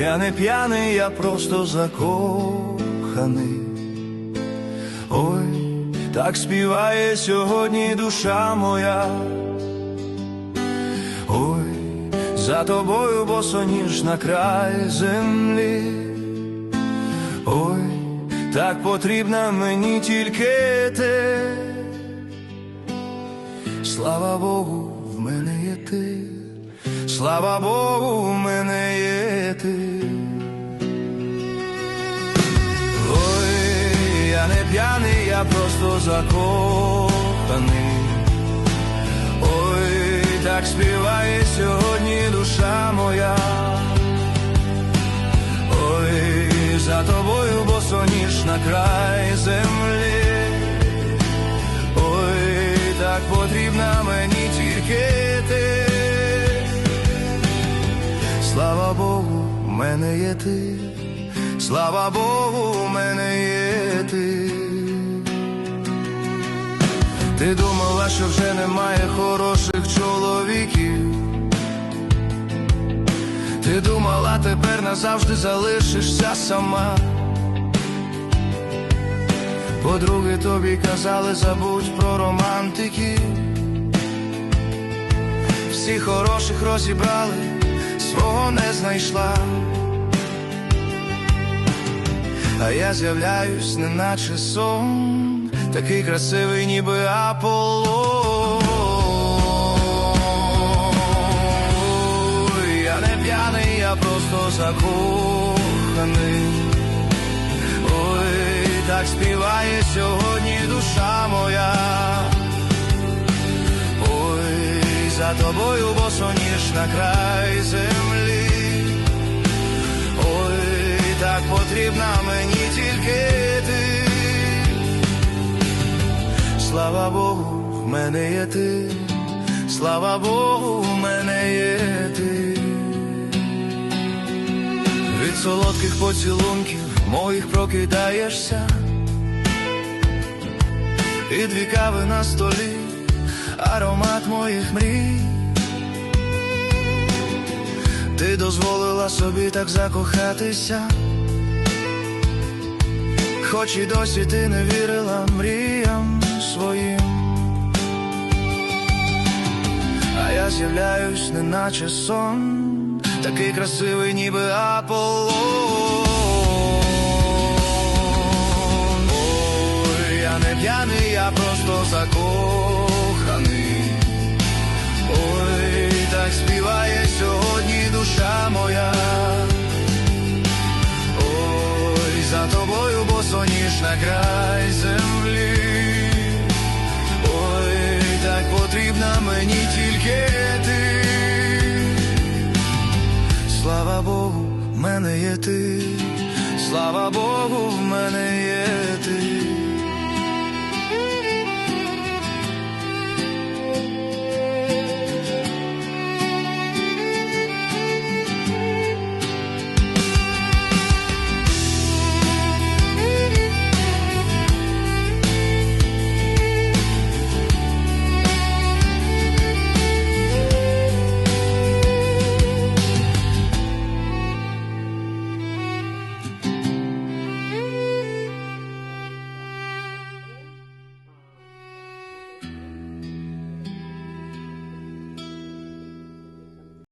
я не п'яний, я просто закоханий. Ой, так співає сьогодні душа моя. Ой, за тобою босоніж на край землі. Ой, так потрібна мені тільки ти. Слава Богу, в мене є ти. Слава Богу, в мене є ти. Просто закоханий. Ой, так співає сьогодні душа моя. Ой, за тобою босоніж на край землі. Ой, так потрібна мені тільки ти. Слава Богу, в мене є ти. Слава Богу, в мене є ти. Ти думала, що вже немає хороших чоловіків. Ти думала, тепер назавжди залишишся сама. Подруги тобі казали, забудь про романтиків. Всі хороших розібрали, свого не знайшла. А я з'являюсь, неначе сон, такий красивий, ніби Аполлон. Я не п'яний, я просто закоханий. Ой, так співає сьогодні душа моя. Ой, за тобою босоніж на край землі. Ой, так потрібна мені Слава Богу, в мене є ти. Слава Богу, в мене є ти. Від солодких поцілунків моїх прокидаєшся. І дві кави на столі, аромат моїх мрій. Ти дозволила собі так закохатися, хоч і досі ти не вірила мріям своїм. А я з'являюсь, неначе сон, такий красивий, ніби Аполлон. Ой, я не п'яний, я просто закоханий. Ой, так співає сьогодні душа моя. За тобою босоніж на край землі. Потрібна мені тільки ти. Слава Богу, в мене є ти. Слава Богу, в мене є ти.